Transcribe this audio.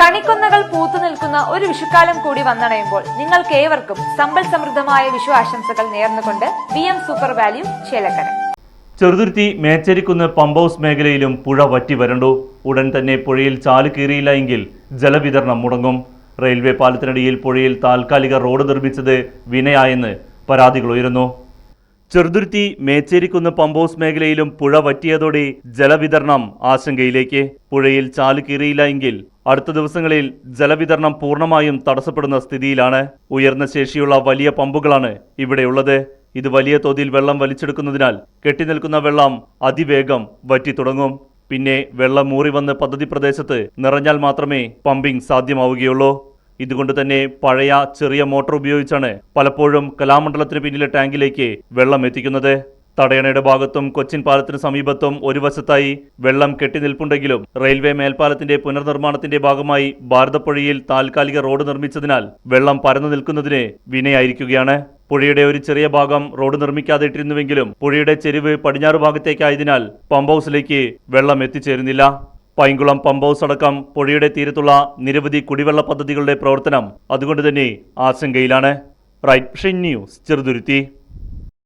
കണിക്കൊന്നകൾ പൂത്തു നിൽക്കുന്ന ഒരു വിഷുക്കാലം കൂടി വന്നണയുമ്പോൾ നിങ്ങൾക്ക് ഏവർക്കും സമ്പൽ സമൃദ്ധമായ വിഷു ആശംസകൾ നേർന്നുകൊണ്ട് V M super value Chelakkara. Cheruthuruthy Mecherikkunnu pump house മേഖലയിലും പുഴ വറ്റി വരണ്ടു. ഉടൻ തന്നെ പുഴയിൽ ചാൽ കീറിയില്ല എങ്കിൽ ജലവിതരണം മുടങ്ങും. റെയിൽവേ പാലത്തിനടിയിൽ പുഴയിൽ താൽക്കാലിക റോഡ് നിർമ്മിച്ചത് വിനയായെന്ന് പരാതികൾ ഉയരുന്നു. ചെറുതുരുത്തി മേച്ചേരിക്കുന്ന് പമ്പ് ഹൗസ് മേഖലയിലും പുഴ വറ്റിയതോടെ ജലവിതരണം ആശങ്കയിലേക്ക്. പുഴയിൽ ചാൽ കീറിയില്ല എങ്കിൽ അടുത്ത ദിവസങ്ങളിൽ ജലവിതരണം പൂർണമായും തടസ്സപ്പെടുന്ന സ്ഥിതിയിലാണ് ഉയർന്ന ശേഷിയുള്ള വലിയ പമ്പുകളാണ് ഇവിടെയുള്ളത് ഇത് വലിയ തോതിൽ വെള്ളം വലിച്ചെടുക്കുന്നതിനാൽ കെട്ടിനിൽക്കുന്ന വെള്ളം അതിവേഗം വറ്റി തുടങ്ങും പിന്നെ വെള്ളം മൂറി വന്ന് പദ്ധതി പ്രദേശത്ത് നിറഞ്ഞാൽ മാത്രമേ പമ്പിംഗ് സാധ്യമാവുകയുള്ളൂ. ഇതുകൊണ്ട് തന്നെ പഴയ ചെറിയ മോട്ടോർ ഉപയോഗിച്ചാണ് പലപ്പോഴും കലാമണ്ഡലത്തിന് പിന്നിലെ ടാങ്കിലേക്ക് വെള്ളം എത്തിക്കുന്നത്. തടയണയുടെ ഭാഗത്തും കൊച്ചിൻ പാലത്തിന് സമീപത്തും ഒരു വശത്തായി വെള്ളം കെട്ടിനിൽപ്പുണ്ടെങ്കിലും റെയിൽവേ മേൽപ്പാലത്തിന്റെ പുനർനിർമ്മാണത്തിന്റെ ഭാഗമായി ഭാരതപ്പുഴയിൽ താൽക്കാലിക റോഡ് നിർമ്മിച്ചതിനാൽ വെള്ളം പരന്നു നിൽക്കുന്നതിന് വിനയായിരിക്കുകയാണ്. പുഴയുടെ ഒരു ചെറിയ ഭാഗം റോഡ് നിർമ്മിക്കാതെ ഇട്ടിരുന്നുവെങ്കിലും പുഴയുടെ ചെരിവ് പടിഞ്ഞാറ് ഭാഗത്തേക്കായതിനാൽ പമ്പ് ഹൗസിലേക്ക് വെള്ളം എത്തിച്ചേരുന്നില്ല. പൈങ്കുളം പമ്പ് ഹൗസ് അടക്കം പുഴയുടെ തീരത്തുള്ള നിരവധി കുടിവെള്ള പദ്ധതികളുടെ പ്രവർത്തനം അതുകൊണ്ട് തന്നെ ആശങ്കയിലാണ്. Right news Cheruthuruthy.